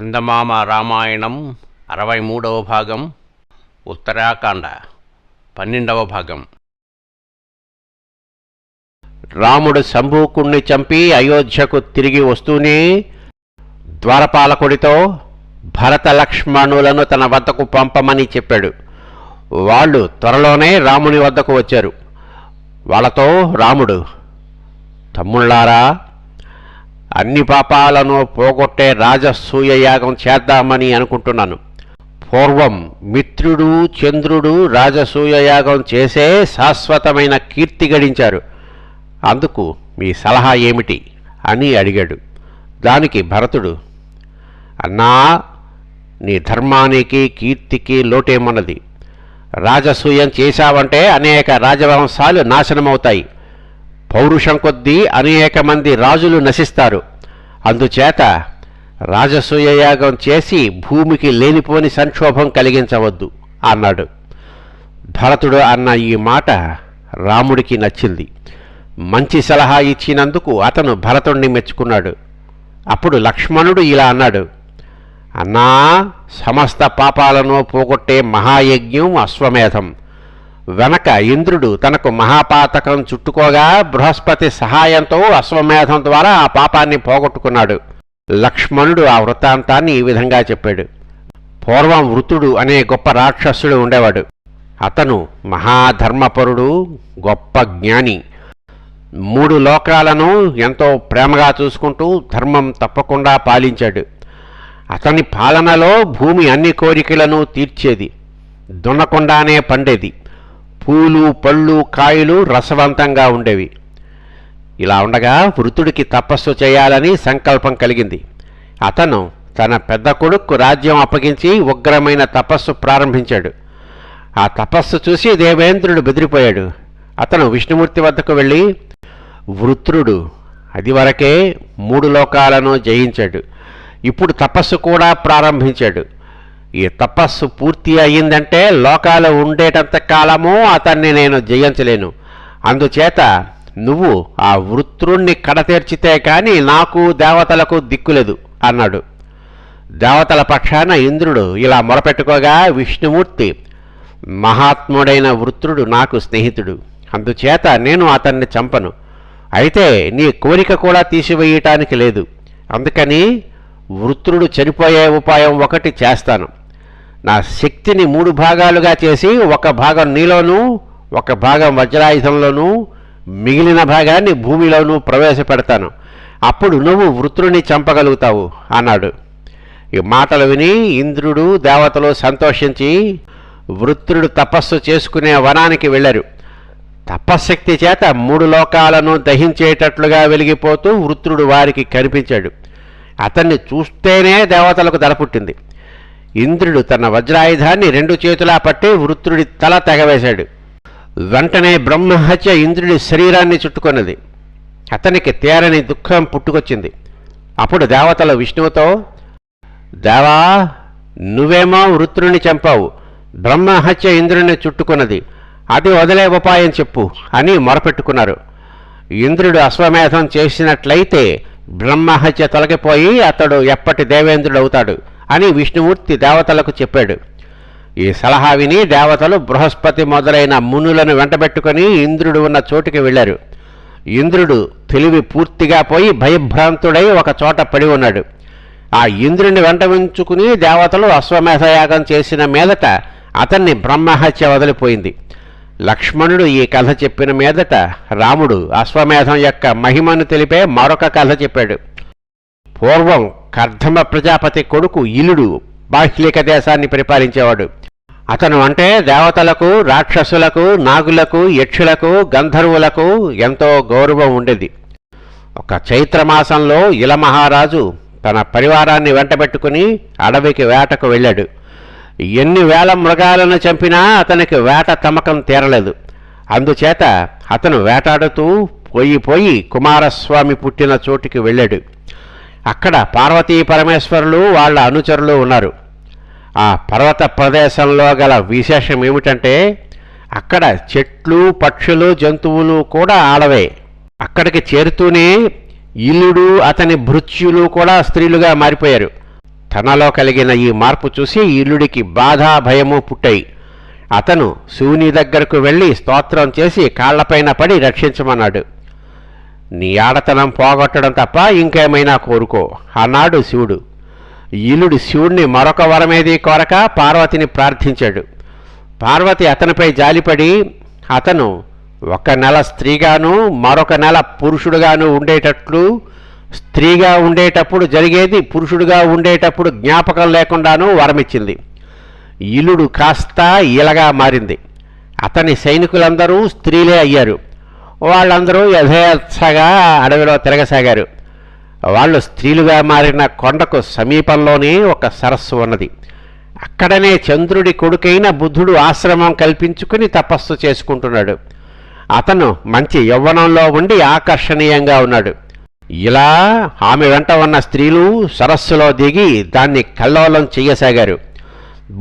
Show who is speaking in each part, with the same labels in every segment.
Speaker 1: చందమామ రామాయణం అరవై మూడవ భాగం ఉత్తరాఖండ పన్నెండవ భాగం. రాముడు శంభూకుణ్ణి చంపి అయోధ్యకు తిరిగి వస్తూనే ద్వారపాలకుడితో భరత లక్ష్మణులను తన వద్దకు పంపమని చెప్పాడు. వాళ్ళు త్వరలోనే రాముని వద్దకు వచ్చారు. వాళ్ళతో రాముడు తమ్ముళ్ళారా అన్ని పాపాలను పోగొట్టే రాజసూయ యాగం చేద్దామని అనుకుంటున్నాను. పూర్వం మిత్రుడు చంద్రుడు రాజసూయ యాగం చేసే శాశ్వతమైన కీర్తి గడించారు. అందుకు మీ సలహా ఏమిటి? అని అడిగాడు. దానికి భరతుడు అన్నా నీ ధర్మానికి కీర్తికి లోటేమన్నది? రాజసూయం చేశావంటే అనేక రాజవంశాలు నాశనమవుతాయి. పౌరుషం కొద్దీ అనేక మంది రాజులు నశిస్తారు. అందుచేత రాజసూయయాగం చేసి భూమికి లేనిపోని సంక్షోభం కలిగించవద్దు అన్నాడు. భరతుడు అన్న ఈ మాట రాముడికి నచ్చింది. మంచి సలహా ఇచ్చినందుకు అతను భరతుణ్ణి మెచ్చుకున్నాడు. అప్పుడు లక్ష్మణుడు ఇలా అన్నాడు. అన్నా సమస్త పాపాలను పోగొట్టే మహాయజ్ఞం అశ్వమేధం. వెనక ఇంద్రుడు తనకు మహాపాతకం చుట్టుకోగా బృహస్పతి సహాయంతో అశ్వమేధం ద్వారా ఆ పాపాన్ని పోగొట్టుకున్నాడు. లక్ష్మణుడు ఆ వృత్తాంతాన్ని ఈ విధంగా చెప్పాడు. పూర్వం వృతుడు అనే గొప్ప రాక్షసుడు ఉండేవాడు. అతను మహాధర్మపరుడు గొప్ప జ్ఞాని. మూడు లోకాలను ఎంతో ప్రేమగా చూసుకుంటూ ధర్మం తప్పకుండా పాలించాడు. అతని పాలనలో భూమి అన్ని కోరికలను తీర్చేది. దున్నకుండానే పండేది. పూలు పళ్ళు కాయలు రసవంతంగా ఉండేవి. ఇలా ఉండగా వృతుడికి తపస్సు చేయాలని సంకల్పం కలిగింది. అతను తన పెద్ద కొడుకు రాజ్యం అప్పగించి ఉగ్రమైన తపస్సు ప్రారంభించాడు. ఆ తపస్సు చూసి దేవేంద్రుడు బెదిరిపోయాడు. అతను విష్ణుమూర్తి వద్దకు వెళ్ళి వృత్రుడు అది వరకే మూడు లోకాలను జయించాడు. ఇప్పుడు తపస్సు కూడా ప్రారంభించాడు. ఈ తపస్సు పూర్తి అయ్యిందంటే లోకాలు ఉండేటంత కాలము అతన్ని నేను జయించలేను. అందుచేత నువ్వు ఆ వృత్రుణ్ణి కడతేర్చితే కానీ నాకు దేవతలకు దిక్కులేదు అన్నాడు. దేవతల పక్షాన ఇంద్రుడు ఇలా మొరపెట్టుకోగా విష్ణుమూర్తి మహాత్ముడైన వృత్రుడు నాకు స్నేహితుడు. అందుచేత నేను అతన్ని చంపను. అయితే నీ కోరిక కూడా తీసివేయటానికి లేదు. అందుకని వృత్రుడు చనిపోయే ఉపాయం ఒకటి చేస్తాను. నా శక్తిని మూడు భాగాలుగా చేసి ఒక భాగం నీలోనూ ఒక భాగం వజ్రాయుధంలోనూ మిగిలిన భాగాన్ని భూమిలోనూ ప్రవేశపెడతాను. అప్పుడు నువ్వు వృత్రుని చంపగలుగుతావు అన్నాడు. ఈ మాటలు విని ఇంద్రుడు దేవతలు సంతోషించి వృత్రుడు తపస్సు చేసుకునే వనానికి వెళ్ళారు. తపశ్శక్తి చేత మూడు లోకాలను దహించేటట్లుగా వెలిగిపోతూ వృత్రుడు వారికి కనిపించాడు. అతన్ని చూస్తేనే దేవతలకు దడపుట్టింది ఇంద్రుడు తన వజ్రాయుధాన్ని రెండు చేతులా పట్టి వృత్రుడి తల తెగవేశాడు. వెంటనే బ్రహ్మహత్య ఇంద్రుడి శరీరాన్ని చుట్టుకున్నది. అతనికి తేరని దుఃఖం పుట్టుకొచ్చింది. అప్పుడు దేవతలు విష్ణువుతో దేవా నువ్వేమో వృత్రుని చంపావు. బ్రహ్మహత్య ఇంద్రుని చుట్టుకున్నది. అది వదిలే ఉపాయం చెప్పు అని మొరపెట్టుకున్నారు. ఇంద్రుడు అశ్వమేధం చేసినట్లయితే బ్రహ్మహత్య తొలగిపోయి అతడు ఎప్పటి దేవేంద్రుడు అవుతాడు అని విష్ణుమూర్తి దేవతలకు చెప్పాడు. ఈ సలహా విని దేవతలు బృహస్పతి మొదలైన మునులను వెంటబెట్టుకుని ఇంద్రుడు ఉన్న చోటుకి వెళ్ళారు. ఇంద్రుడు తెలివి పూర్తిగా పోయి భయభ్రాంతుడై ఒక చోట పడి ఉన్నాడు. ఆ ఇంద్రుని వెంట ఉంచుకుని దేవతలు అశ్వమేధయాగం చేసిన మీదట అతన్ని బ్రహ్మహత్య వదిలిపోయింది. లక్ష్మణుడు ఈ కథ చెప్పిన మీదట రాముడు అశ్వమేధం యొక్క మహిమను తెలిపే మరొక కథ చెప్పాడు. పూర్వం కర్ధమ ప్రజాపతి కొడుకు ఇలుడు బాహ్లిక దేశాన్ని పరిపాలించేవాడు. అతను అంటే దేవతలకు రాక్షసులకు నాగులకు యక్షులకు గంధర్వులకు ఎంతో గౌరవం ఉండేది. ఒక చైత్రమాసంలో ఇలమహారాజు తన పరివారాన్ని వెంటబెట్టుకుని అడవికి వేటకు వెళ్ళాడు. ఎన్ని వేల మృగాలను చంపినా అతనికి వేట తమకం తీరలేదు. అందుచేత అతను వేటాడుతూ పోయి పోయి కుమారస్వామి పుట్టిన చోటుకి వెళ్ళాడు. అక్కడ పార్వతీ పరమేశ్వరులు వాళ్ళ అనుచరులు ఉన్నారు. ఆ పర్వత ప్రదేశంలో గల విశేషం ఏమిటంటే అక్కడ చెట్లు పక్షులు జంతువులు కూడా ఆడవే. అక్కడికి చేరుతూనే ఇల్లుడు అతని భృత్యులు కూడా స్త్రీలుగా మారిపోయారు. తనలో కలిగిన ఈ మార్పు చూసి ఇల్లుడికి బాధ భయము పుట్టాయి. అతను శివుని దగ్గరకు వెళ్ళి స్తోత్రం చేసి కాళ్ళపైన పడి రక్షించమన్నాడు. నీ ఆడతనం పోగొట్టడం తప్ప ఇంకేమైనా కోరుకో. అన్నాడు శివుడు. ఇలుడు శివుణ్ణి మరొక వరమేది కోరక పార్వతిని ప్రార్థించాడు. పార్వతి అతనిపై జాలిపడి అతను ఒక నెల స్త్రీగాను మరొక నెల పురుషుడుగాను ఉండేటట్లు స్త్రీగా ఉండేటప్పుడు జరిగేది పురుషుడుగా ఉండేటప్పుడు జ్ఞాపకం లేకుండాను వరమిచ్చింది. ఇలుడు కాస్త ఇలగా మారింది. అతని సైనికులందరూ స్త్రీలే అయ్యారు. వాళ్ళందరూ యథేచ్ఛగా అడవిలో తిరగసాగారు. వాళ్ళు స్త్రీలుగా మారిన కొండకు సమీపంలోనే ఒక సరస్సు ఉన్నది. అక్కడనే చంద్రుడి కొడుకైన బుద్ధుడు ఆశ్రమం కల్పించుకుని తపస్సు చేసుకుంటున్నాడు. అతను మంచి యవ్వనంలో ఉండి ఆకర్షణీయంగా ఉన్నాడు. ఇలా ఆమె వెంట ఉన్న స్త్రీలు సరస్సులో దిగి దాన్ని కల్లోలం చేయసాగారు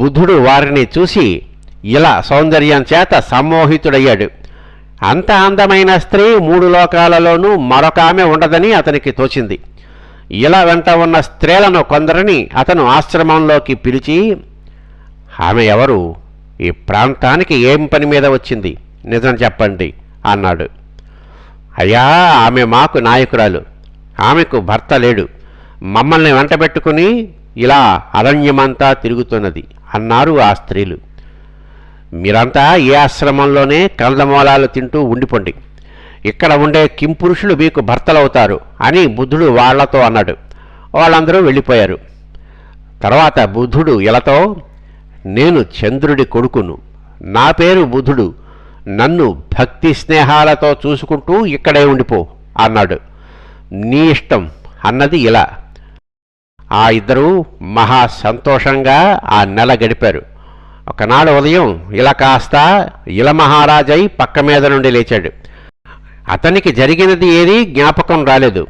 Speaker 1: బుద్ధుడు వారిని చూసి ఇలా సౌందర్యం చేత సమ్మోహితుడయ్యాడు. అంత అందమైన స్త్రీ మూడు లోకాలలోనూ మరొక ఆమె ఉండదని అతనికి తోచింది. ఇలా వెంట ఉన్న స్త్రీలను కొందరిని అతను ఆశ్రమంలోకి పిలిచి ఆమె ఎవరు? ఈ ప్రాంతానికి ఏం పని మీద వచ్చింది? నిజం చెప్పండి అన్నాడు. అయ్యా ఆమె మాకు నాయకురాలు. ఆమెకు భర్త లేడు. మమ్మల్ని వెంటబెట్టుకుని ఇలా అరణ్యమంతా తిరుగుతున్నది అన్నారు ఆ స్త్రీలు. మీరంతా ఈ ఆశ్రమంలోనే కందమూలాలు తింటూ ఉండిపోండి. ఇక్కడ ఉండే కింపురుషులు మీకు భర్తలవుతారు అని బుద్ధుడు వాళ్ళతో అన్నాడు. వాళ్ళందరూ వెళ్ళిపోయారు. తర్వాత బుద్ధుడు ఇలతో నేను చంద్రుడి కొడుకును. నా పేరు బుద్ధుడు. నన్ను భక్తి స్నేహాలతో చూసుకుంటూ ఇక్కడే ఉండిపో అన్నాడు. నీ ఇష్టం అన్నది ఇలా. ఆ ఇద్దరూ మహా సంతోషంగా ఆ నెల గడిపారు. ఒకనాడు ఉదయం ఇలా కాస్త ఇల మహారాజై పక్క మీద నుండి లేచాడు. అతనికి జరిగినది ఏదీ జ్ఞాపకం రాలేదు.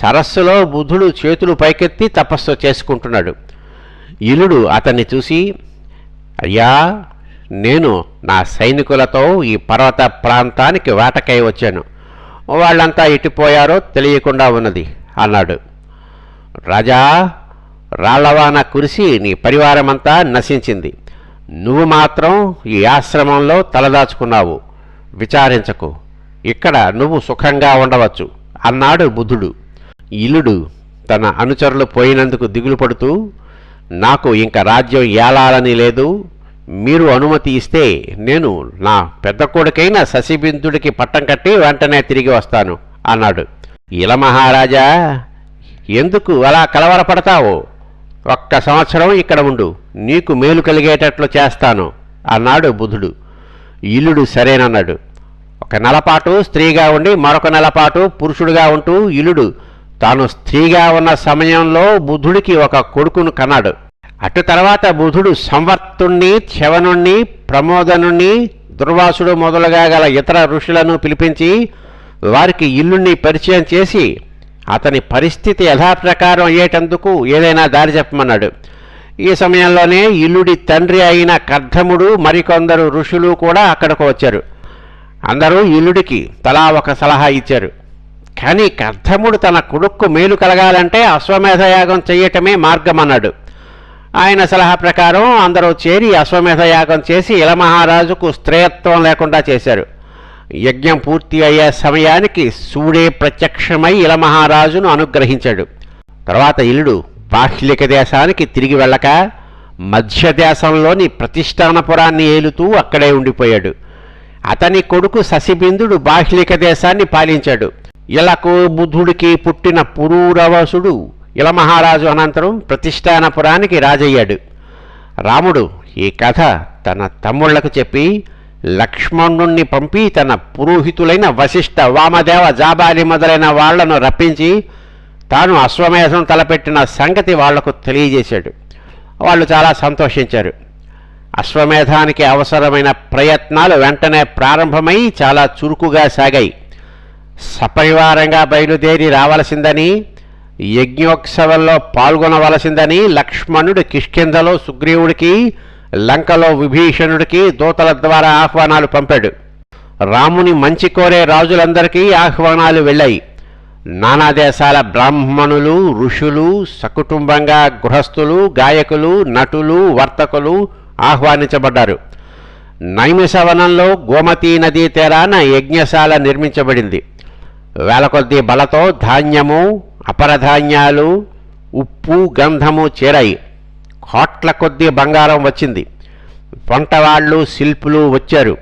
Speaker 1: సరస్సులో బుద్ధుడు చేతులు పైకెత్తి తపస్సు చేసుకుంటున్నాడు. ఇలుడు అతన్ని చూసి అయ్యా నేను నా సైనికులతో ఈ పర్వత ప్రాంతానికి వేటకై వచ్చాను. వాళ్ళంతా ఇటుపోయారో తెలియకుండా ఉన్నది అన్నాడు. రాజా రాళ్ళవాన కురిసి నీ పరివారమంతా నశించింది. నువ్వు మాత్రం ఈ ఆశ్రమంలో తలదాచుకున్నావు. విచారించకు. ఇక్కడ నువ్వు సుఖంగా ఉండవచ్చు. అన్నాడు బుద్ధుడు ఇలుడు తన అనుచరులు పోయినందుకు దిగులు పడుతూ నాకు ఇంక రాజ్యం ఏలాలని లేదు. మీరు అనుమతి ఇస్తే నేను నా పెద్ద కొడుకైన శశిబిందుడికి పట్టం కట్టి వెంటనే తిరిగి వస్తాను అన్నాడు. ఇలా మహారాజా ఎందుకు అలా కలవరపడతావు? ఒక్క సంవత్సరం ఇక్కడ ఉండు. నీకు మేలు కలిగేటట్లు చేస్తాను అన్నాడు బుధుడు. ఇల్లుడు సరేనన్నాడు. ఒక నెలపాటు స్త్రీగా ఉండి మరొక నెలపాటు పురుషుడుగా ఉంటూ ఇల్లుడు. తాను స్త్రీగా ఉన్న సమయంలో బుధుడికి ఒక కొడుకును కన్నాడు. అటు తర్వాత బుధుడు సంవర్తుణ్ణి శవనుణ్ణి ప్రమోదనుణ్ణి దుర్వాసుడు మొదలుగా గల ఇతర ఋషులను పిలిపించి వారికి ఇల్లుణ్ణి పరిచయం చేసి అతని పరిస్థితి యథాప్రకారం అయ్యేటందుకు ఏదైనా దారి చెప్పమన్నాడు. ఈ సమయంలోనే ఇల్లుడి తండ్రి అయిన కర్ధముడు మరికొందరు ఋషులు కూడా అక్కడకు వచ్చారు. అందరూ ఇల్లుడికి తలా ఒక సలహా ఇచ్చారు. కానీ కర్ధముడు తన కొడుక్కు మేలు కలగాలంటే అశ్వమేధయాగం చేయటమే మార్గం అన్నాడు ఆయన సలహా ప్రకారం అందరూ చేరి అశ్వమేధయాగం చేసి ఇలమహారాజుకు స్త్రేయత్వం లేకుండా చేశారు. యజ్ఞం పూర్తి అయ్యే సమయానికి సూడే ప్రత్యక్షమై ఇలమహారాజును అనుగ్రహించాడు. తర్వాత ఇల్లుడు బాహ్లిక దేశానికి తిరిగి వెళ్ళక మధ్య దేశంలోని ప్రతిష్టానపురాన్ని ఏలుతూ అక్కడే ఉండిపోయాడు. అతని కొడుకు శశిబిందుడు బాహ్లిక దేశాన్ని పాలించాడు. ఇలకు బుద్ధుడికి పుట్టిన పురూరవసుడు ఇలమహారాజు అనంతరం ప్రతిష్టానపురానికి రాజయ్యాడు. రాముడు ఈ కథ తన తమ్ముళ్ళకు చెప్పి లక్ష్మణుణ్ణి పంపి తన పురోహితులైన వశిష్ఠ వామదేవ జాబాలి మొదలైన వాళ్ళను రప్పించి తాను అశ్వమేధం తలపెట్టిన సంగతి వాళ్ళకు తెలియజేశాడు. వాళ్ళు చాలా సంతోషించారు. అశ్వమేధానికి అవసరమైన ప్రయత్నాలు వెంటనే ప్రారంభమై చాలా చురుకుగా సాగాయి. సపరివారంగా బయలుదేరి రావలసిందని యజ్ఞోత్సవంలో పాల్గొనవలసిందని లక్ష్మణుడు కిష్కిందలో సుగ్రీవుడికి లంకలో విభీషణుడికి దూతల ద్వారా ఆహ్వానాలు పంపాడు. రాముని మంచి కోరే రాజులందరికీ ఆహ్వానాలు వెళ్ళాయి. నానా దేశాల బ్రాహ్మణులు ఋషులు సకుటుంబంగా గృహస్థులు గాయకులు నటులు వర్తకులు ఆహ్వానించబడ్డారు. నైమిషవనంలో గోమతీ నదీ తీరాన యజ్ఞశాల నిర్మించబడింది. వేలకొద్దీ బలతో ధాన్యము అపరధాన్యాలు ఉప్పు గంధము చేరాయి. కోట్ల కొద్ది బంగారం వచ్చింది. వంటవాళ్ళు శిల్పులు వచ్చారు.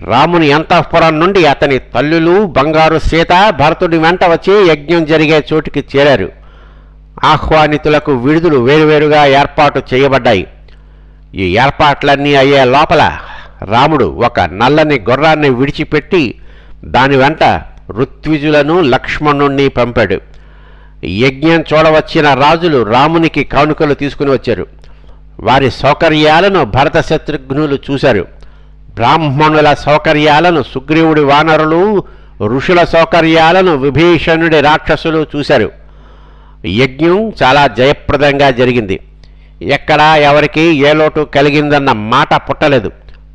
Speaker 1: రాముని అంతఃపురం నుండి అతని తల్లులు బంగారు సీత భరతుడి వెంట వచ్చి యజ్ఞం జరిగే చోటికి చేరారు. ఆహ్వానితులకు విడుదలు వేరువేరుగా ఏర్పాటు చేయబడ్డాయి. ఈ ఏర్పాట్లన్నీ అయ్యే లోపల రాముడు ఒక నల్లని గుర్రాన్ని విడిచిపెట్టి దాని వెంట ఋత్విజులను లక్ష్మణుణ్ణి పంపాడు. యజ్ఞం చూడవచ్చిన రాజులు రామునికి కానుకలు తీసుకుని వచ్చారు. వారి సౌకర్యాలను భరత శత్రుఘ్నులు చూశారు. బ్రాహ్మణుల సౌకర్యాలను సుగ్రీవుడి వానరులు ఋషుల సౌకర్యాలను విభీషణుడి రాక్షసులు చూశారు. యజ్ఞం చాలా జయప్రదంగా జరిగింది. ఎక్కడా ఎవరికి ఏ లోటు కలిగిందన్న మాట పుట్టలేదు.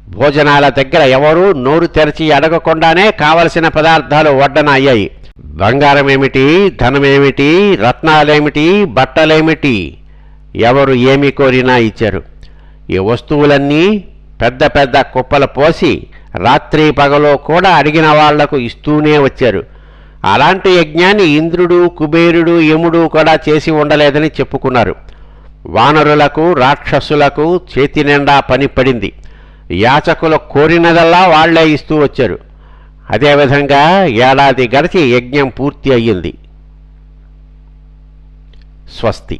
Speaker 1: భోజనాల దగ్గర ఎవరూ నోరు తెరిచి అడగకుండానే కావలసిన పదార్థాలు వడ్డన అయ్యాయి. బంగారం ఏమిటి ధనమేమిటి రత్నాలేమిటి బట్టలేమిటి? ఎవరు ఏమి కోరినా ఇచ్చారు. ఈ వస్తువులన్నీ పెద్ద పెద్ద కుప్పలు పోసి రాత్రి పగలో కూడా అడిగిన వాళ్ళకు ఇస్తూనే వచ్చారు. అలాంటి యజ్ఞాన్ని ఇంద్రుడు కుబేరుడు యముడు కూడా చేసి ఉండలేదని చెప్పుకున్నారు. వానరులకు రాక్షసులకు చేతి నిండా పని పడింది. యాచకులు కోరినదల్లా వాళ్ళే ఇస్తూ వచ్చారు. అదేవిధంగా ఏడాది గడిచి యజ్ఞం పూర్తి అయ్యింది. స్వస్తి.